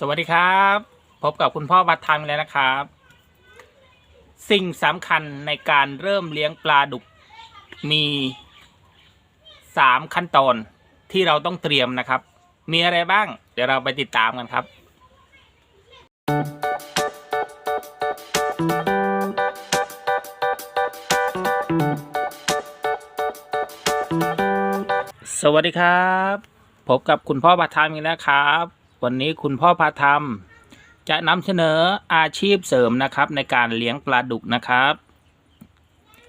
สวัสดีครับ พบกับคุณพ่อวัดทางแล้วนะครับ สิ่งสำคัญในการเริ่มเลี้ยงปลาดุกมีสามขั้นตอนที่เราต้องเตรียมนะครับ มีอะไรบ้าง เดี๋ยวเราไปติดตามกันครับ สวัสดีครับ พบกับคุณพ่อพาธรรมอีกแล้วครับ วันนี้คุณพ่อพาธรรม จะนำเสนออาชีพเสริมนะครับในการเลี้ยงปลาดุกนะครับ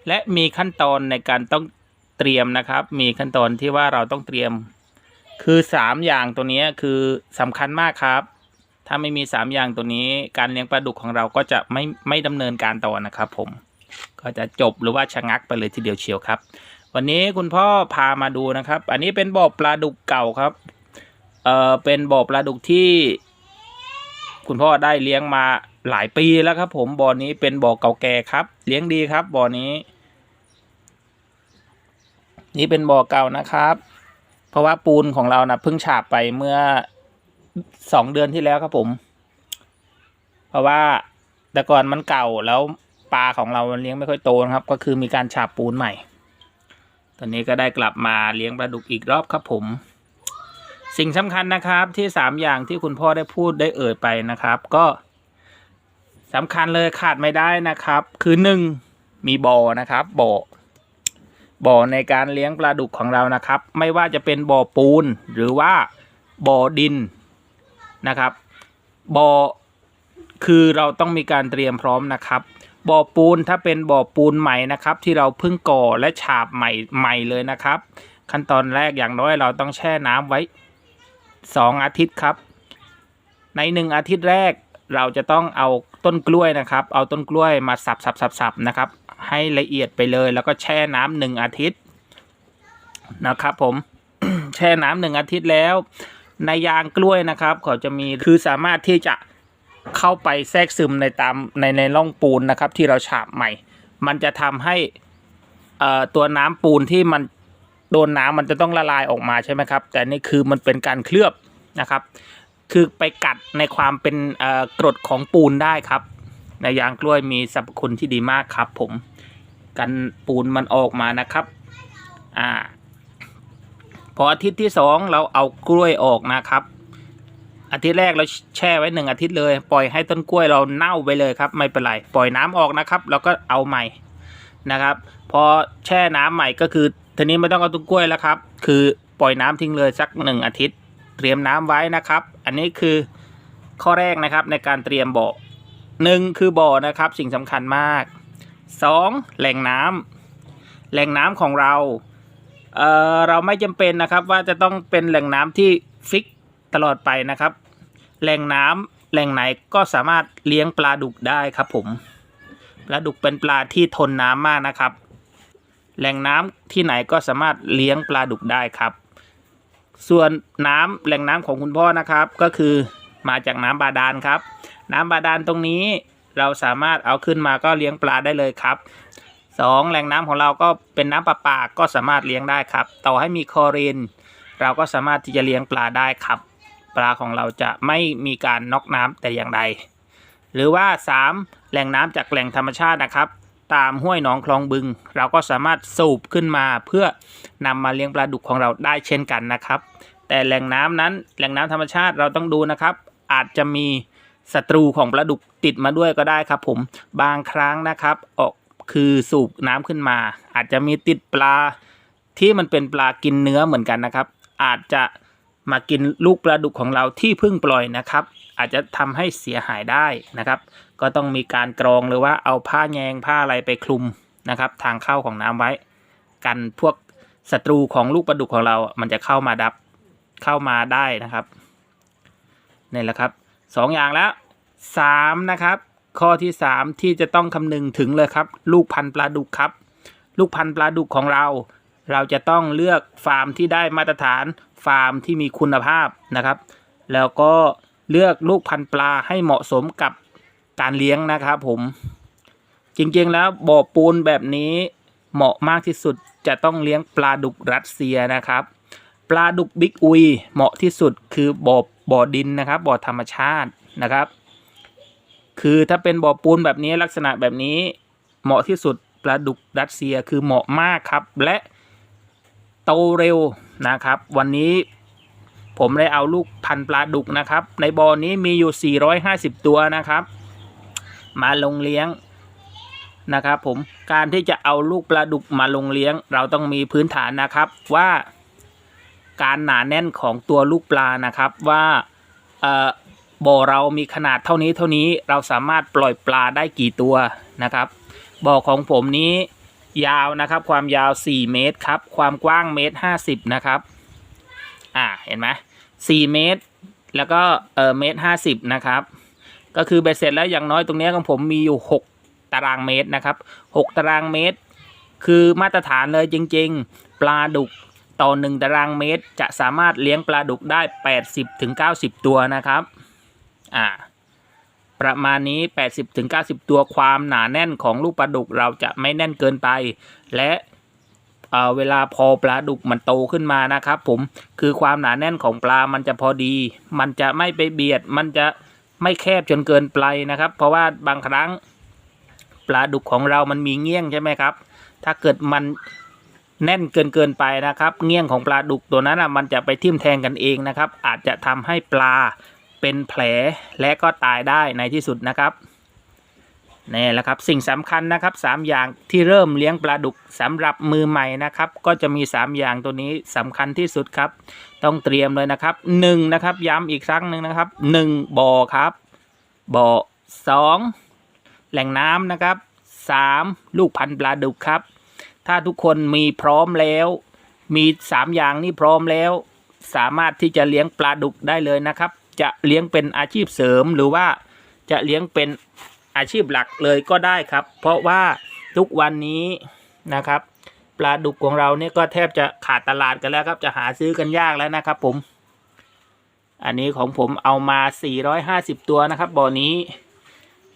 และมีขั้นตอนในการต้องเตรียมนะครับ มีขั้นตอนที่ว่าเราต้องเตรียม คือสามอย่างตัวนี้คือสำคัญมากครับ ถ้าไม่มีสามอย่างตัวนี้ การเลี้ยงปลาดุกของเราก็จะไม่ไม่ดำเนินการต่อนะครับผมก็จะจบหรือว่าชะงักไปเลยทีเดียวเชียวครับ วันนี้คุณพ่อพามาดูนะครับ อันนี้เป็นบ่อปลาดุกเก่าครับ เอ่อเป็นบ่อปลาดุกที่คุณพ่อได้เลี้ยงมาหลายปีแล้วครับ ผมบ่อนี้เป็นบ่อเก่าแก่ครับ เลี้ยงดีครับบ่อนี้ นี่เป็นบ่อเก่านะครับ เพราะว่าปูนของเรานะเพิ่งฉาบไปเมื่อสองเดือนที่แล้วครับผม เพราะว่าแต่ก่อนมันเก่าแล้วปลาของเรามันเลี้ยงไม่ค่อยโตนะครับ ก็คือมีการฉาบปูนใหม่ ตอนนี้ก็ได้กลับมาเลี้ยงปลาดุกอีกรอบครับผม สิ่งสำคัญนะครับที่สามอย่างที่คุณพ่อได้พูดได้เอ่ยไปนะครับ ก็สำคัญเลยขาดไม่ได้นะครับ คือหนึ่งมีบ่อนะครับบ่อบ่อในการเลี้ยงปลาดุกของเรานะครับ ไม่ว่าจะเป็นบ่อปูนหรือว่าบ่อดินนะครับบ่อคือเราต้องมีการเตรียมพร้อมนะครับบ่อปูนถ้าเป็นบ่อปูนใหม่นะครับ ที่เราเพิ่งก่อและฉาบใหม่ใหม่เลยนะครับ ขั้นตอนแรกอย่างน้อยเราต้องแช่น้ำไว้ สองอาทิตย์ครับ ในหนึ่งอาทิตย์แรกเราจะต้องเอาต้นกล้วยนะครับ เอาต้นกล้วยมาสับสับสับสับนะครับ ให้ละเอียดไปเลยแล้วก็แช่น้ำหนึ่งอาทิตย์นะครับ ผมแช่น้ำหนึ่งอาทิตย์แล้ว ในยางกล้วยนะครับเขาจะมีคือสามารถที่จะเข้าไปแทรกซึมในตามในในร่องปูนนะครับ ที่เราฉาบใหม่ มันจะทำให้ตัวน้ำปูนที่มัน โดนน้ำมันจะต้องละลายออกมาใช่ไหมครับ แต่นี่คือมันเป็นการเคลือบนะครับ คือไปกัดในความเป็นกรดของปูนได้ครับในยางกล้วยมีสรรพคุณที่ดีมากครับ ผมกันปูนมันออกมานะครับอ่าพออาทิตย์ที่สองเราเอากล้วยออกนะครับ อาทิตย์แรกเราแช่ไว้หนึ่งอาทิตย์เลยปล่อยให้ต้นกล้วยเราเน่าไปเลยครับ ไม่เป็นไรปล่อยน้ำออกนะครับแล้วก็เอาใหม่นะครับ พอแช่น้ำใหม่ก็คือ ทีนี้ไม่ต้องเอาต้นกล้วยแล้วครับ คือปล่อยน้ำทิ้งเลยสักหนึ่งอาทิตย์ เตรียมน้ำไว้นะครับ อันนี้คือข้อแรกนะครับในการเตรียมบ่อหนึ่งคือบ่อนะครับ สิ่งสำคัญมากสองแหล่งน้ำแหล่งน้ำของเราเอ่อเราไม่จำเป็นนะครับว่าจะต้องเป็นแหล่งน้ำที่ฟิกตลอดไปนะครับ แหล่งน้ำแหล่งไหนก็สามารถเลี้ยงปลาดุกได้ครับผมปลาดุกเป็นปลาที่ทนน้ำมากนะครับ แหล่งน้ำที่ไหนก็สามารถเลี้ยงปลาดุกได้ครับ ส่วนน้ำแหล่งน้ำของคุณพ่อนะครับ ก็คือมาจากน้ำบาดาลครับ น้ำบาดาลตรงนี้เราสามารถเอาขึ้นมาก็เลี้ยงปลาได้เลยครับสองแหล่งน้ำของเราก็เป็นน้ำประปาก็สามารถเลี้ยงได้ครับ ต่อให้มีคลอรีนเราก็สามารถที่จะเลี้ยงปลาได้ครับ ปลาของเราจะไม่มีการน็อกน้ำแต่อย่างใด หรือว่า 3. แหล่งน้ำจากแหล่งธรรมชาตินะครับ ตามห้วยหนองคลองบึง เราก็สามารถสูบขึ้นมาเพื่อนำมาเลี้ยงปลาดุกของเราได้เช่นกันนะครับ แต่แหล่งน้ำนั้นแหล่งน้ำธรรมชาติเราต้องดูนะครับ อาจจะมีศัตรูของปลาดุกติดมาด้วยก็ได้ครับ ผมบางครั้งนะครับ ออกคือสูบน้ำขึ้นมา อาจจะมีติดปลาที่มันเป็นปลากินเนื้อเหมือนกันนะครับ อาจจะมากินลูกปลาดุกของเราที่เพิ่งปล่อยนะครับ อาจจะทำให้เสียหายได้นะครับ ก็ต้องมีการกรองหรือว่าเอาผ้าแยงผ้าอะไรไปคลุมนะครับ ทางเข้าของน้ำไว้ กันพวกศัตรูของลูกปลาดุกของเรา มันจะเข้ามาดับเข้ามาได้นะครับนี่แหละครับสองอย่างแล้วสามนะครับ ข้อที่สามที่จะต้องคำนึงถึงเลยครับ ลูกพันธุ์ปลาดุกครับ ลูกพันธุ์ปลาดุกของเรา เราจะต้องเลือกฟาร์มที่ได้มาตรฐานฟาร์มที่มีคุณภาพนะครับ แล้วก็ เลือกลูกพันธุ์ปลาให้เหมาะสมกับการเลี้ยงนะครับผม จริงๆแล้วบ่อปูนแบบนี้เหมาะมากที่สุดจะต้องเลี้ยงปลาดุกรัสเซียนะครับ ปลาดุกบิ๊กอุยเหมาะที่สุดคือบ่อบ่อดินนะครับบ่อธรรมชาตินะครับ คือถ้าเป็นบ่อปูนแบบนี้ลักษณะแบบนี้เหมาะที่สุดปลาดุกรัสเซียคือเหมาะมากครับ และโตเร็วนะครับ วันนี้ ผมได้เอาลูกพันปลาดุกนะครับ ในบ่อนี้มีอยู่ 450 ตัวนะครับ มาลงเลี้ยงนะครับผมการที่จะเอาลูกปลาดุกมาลงเลี้ยง เราต้องมีพื้นฐานนะครับว่าการหนาแน่นของตัวลูกปลานะครับว่าบ่อเรามีขนาดเท่านี้เท่านี้เราสามารถปล่อยปลาได้กี่ตัวนะครับบ่อของผมนี้ยาวนะครับ ความยาว 4 เมตรครับ ความกว้างเมตร50นะครับ อ่าเห็นไหม 4 เมตร แล้วก็เออเมตร50นะครับ ก็คือเบ็ดเสร็จแล้วอย่างน้อยตรงนี้ของผมมีอยู่ 6 ตารางเมตรนะครับ 6 ตารางเมตร คือมาตรฐานเลยจริง ๆ ปลาดุกต่อ 1 ตารางเมตร จะสามารถเลี้ยงปลาดุกได้ 80ถึง90ตัวนะครับอ่าประมาณนี้ 80ถึง90 ตัวความหนาแน่นของลูกปลาดุกเราจะไม่แน่นเกินไป และ เวลาพอปลาดุกมันโตขึ้นมานะครับผมคือความหนาแน่นของปลามันจะพอดี มันจะไม่ไปเบียด มันจะไม่แคบจนเกินไปนะครับ เพราะว่าบางครั้งปลาดุกของเรามันมีเงี้ยงใช่ไหมครับ ถ้าเกิดมันแน่นเกินเกินไปนะครับ เงี้ยงของปลาดุกตัวนั้นอะมันจะไปทิ่มแทงกันเองนะครับ อาจจะทำให้ปลาเป็นแผลและก็ตายได้ในที่สุดนะครับ นี่แหละครับสิ่งสำคัญนะครับสามอย่างที่เริ่มเลี้ยงปลาดุกสำหรับมือใหม่นะครับ ก็จะมีสามอย่างตัวนี้สำคัญที่สุดครับ ต้องเตรียมเลยนะครับหนึ่งนะครับย้ำอีกครั้งหนึ่งนะครับหนึ่งบ่อครับบ่อสองแหล่งน้ำนะครับสามลูกพันธุ์ปลาดุกครับ ถ้าทุกคนมีพร้อมแล้ว มีสามอย่างนี้พร้อมแล้ว สามารถที่จะเลี้ยงปลาดุกได้เลยนะครับ จะเลี้ยงเป็นอาชีพเสริมหรือว่าจะเลี้ยงเป็น อาชีพหลักเลยก็ได้ครับ เพราะว่าทุกวันนี้นะครับ ปลาดุกของเราเนี่ยก็แทบจะขาดตลาดกันแล้วครับ จะหาซื้อกันยากแล้วนะครับผม อันนี้ของผมเอามา 450 ตัวนะครับบ่อนี้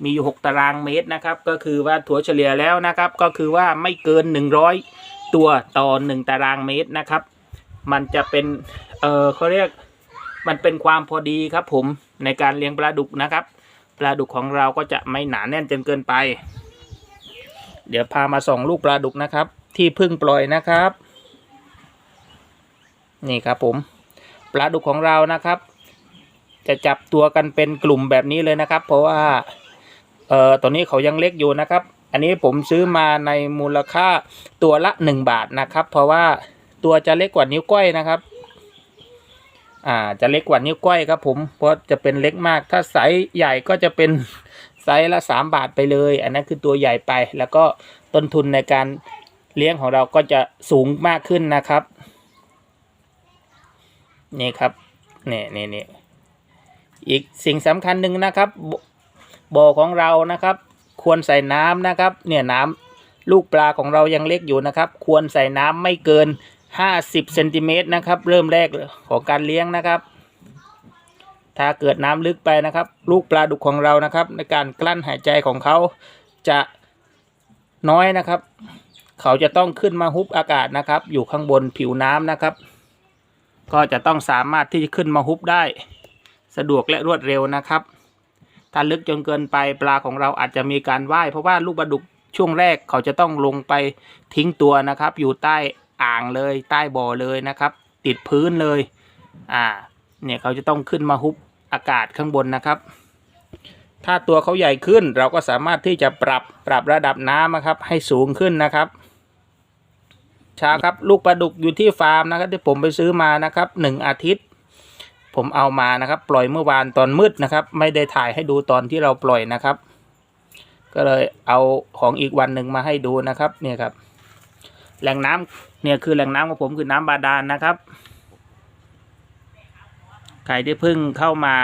มีอยู่ 6 ตารางเมตรนะครับ ก็คือว่าถั่วเฉลี่ยแล้วนะครับ ก็คือว่าไม่เกิน 100 ตัวต่อ 1 ตารางเมตรนะครับ มันจะเป็น เออเขาเรียก มันเป็นความพอดีครับผมในการเลี้ยงปลาดุกนะครับ ปลาดุกของเราก็จะไม่หนาแน่นจนเกินไป เดี๋ยวพามาส่องลูกปลาดุกนะครับ ที่เพึ่งปล่อยนะครับ นี่ครับผม ปลาดุกของเรานะครับ จะจับตัวกันเป็นกลุ่มแบบนี้เลยนะครับ เพราะว่าเอ่อตอนนี้เขายังเล็กอยู่นะครับ อันนี้ผมซื้อมาในมูลค่าตัวละ 1 บาทนะครับ เพราะว่าตัวจะเล็กกว่านิ้วก้อยนะครับ อ่าจะเล็กกว่านิ้วก้อยครับผมเพราะจะเป็นเล็กมาก ถ้าไซส์ใหญ่ก็จะเป็นไซส์ละ 3 บาทไปเลย อันนั้นคือตัวใหญ่ไป แล้วก็ต้นทุนในการเลี้ยงของเราก็จะสูงมากขึ้นนะครับ นี่ครับนี่นี่นี่อีกสิ่งสำคัญหนึ่งนะครับบ่อของเรานะครับ ควรใส่น้ำนะครับ เนี่ยน้ำลูกปลาของเรายังเล็กอยู่นะครับ ควรใส่น้ำไม่เกิน 50เซนติเมตรนะครับ เริ่มแรกของการเลี้ยงนะครับ ถ้าเกิดน้ำลึกไปนะครับ ลูกปลาดุกของเรานะครับ ในการกลั้นหายใจของเขาจะน้อยนะครับ เขาจะต้องขึ้นมาฮุบอากาศนะครับ อยู่ข้างบนผิวน้ำนะครับ ก็จะต้องสามารถที่จะขึ้นมาฮุบได้ สะดวกและรวดเร็วนะครับ ถ้าลึกจนเกินไปปลาของเราอาจจะมีการว่ายเพราะว่าลูกปลาดุกช่วงแรกเขาจะต้องลงไปทิ้งตัวนะครับ อยู่ใต้ อ่างเลยใต้บ่อเลยนะครับ ติดพื้นเลยอ่าเนี่ยเขาจะต้องขึ้นมาฮุบอากาศข้างบนนะครับ ถ้าตัวเขาใหญ่ขึ้นเราก็สามารถที่จะปรับปรับระดับน้ำนะครับ ให้สูงขึ้นนะครับชาครับลูกปลาดุกอยู่ที่ฟาร์มนะครับที่ผมไปซื้อมานะครับหนึ่งอาทิตย์ ผมเอามานะครับ ปล่อยเมื่อวานตอนมืดนะครับ ไม่ได้ถ่ายให้ดูตอนที่เราปล่อยนะครับ ก็เลยเอาของอีกวันหนึ่งมาให้ดูนะครับเนี่ยครับ แหล่งน้ำเนี่ยคือแหล่งน้ำของผมคือน้ำบาดาลนะครับ ใครที่เพิ่งเข้ามา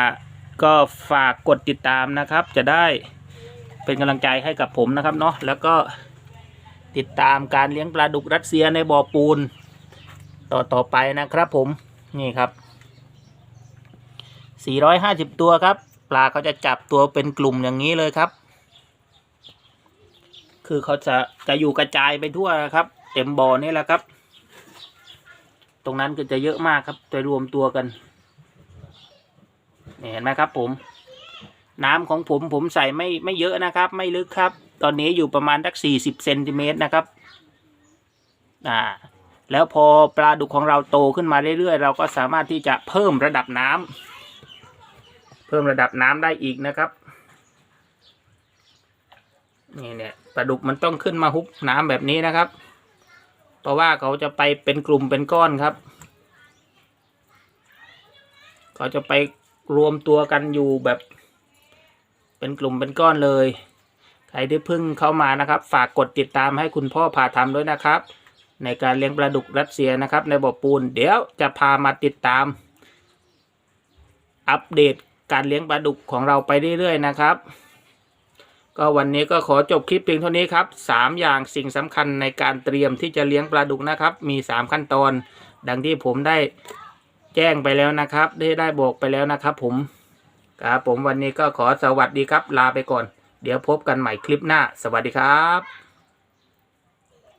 ก็ฝากกดติดตามนะครับ จะได้เป็นกำลังใจให้กับผมนะครับเนาะแล้วก็ติดตามการเลี้ยงปลาดุกรัสเซียในบ่อปูน ต่อต่อไปนะครับผมนี่ครับ 450 ตัวครับ ปลาเขาจะจับตัวเป็นกลุ่มอย่างนี้เลยครับ คือเขาจะจะอยู่กระจายไปทั่วนะครับ เต็มบ่อนี่แหละครับ ตรงนั้นก็จะเยอะมากครับจะรวมตัวกันเห็นไหมครับ ผม น้ำของผมผมใส่ไม่ไม่เยอะนะครับ ไม่ลึกครับ ตอนนี้อยู่ประมาณสักสี่สิบเซนติเมตรนะครับ อ่า แล้วพอปลาดุกของเราโตขึ้นมาเรื่อยๆ เราก็สามารถที่จะเพิ่มระดับน้ำเพิ่มระดับน้ำได้อีกนะครับนี่เนี่ยปลาดุกมันต้องขึ้นมาฮุบน้ำแบบนี้นะครับ ราะว่าเขาจะไปเป็นกลุ่มเป็นก้อนครับ เขาจะไปรวมตัวกันอยู่แบบ เป็นกลุ่มเป็นก้อนเลย ใครที่เพิ่งเข้ามานะครับ ฝากกดติดตามให้คุณพ่อพาทำด้วยนะครับ ในการเลี้ยงปลาดุกรัสเซียนะครับ ในบ่อปูน เดี๋ยวจะพามาติดตาม อัปเดตการเลี้ยงปลาดุกของเราไปเรื่อยๆนะครับ ก็วันนี้ก็ขอจบคลิปเพียงเท่านี้ครับสามอย่างสิ่งสำคัญในการเตรียมที่จะเลี้ยงปลาดุกนะครับ มีสามขั้นตอน ดังที่ผมได้แจ้งไปแล้วนะครับ ได้ได้บอกไปแล้วนะครับ ผมครับผมวันนี้ก็ขอสวัสดีครับลาไปก่อน เดี๋ยวพบกันใหม่คลิปหน้า สวัสดีครับ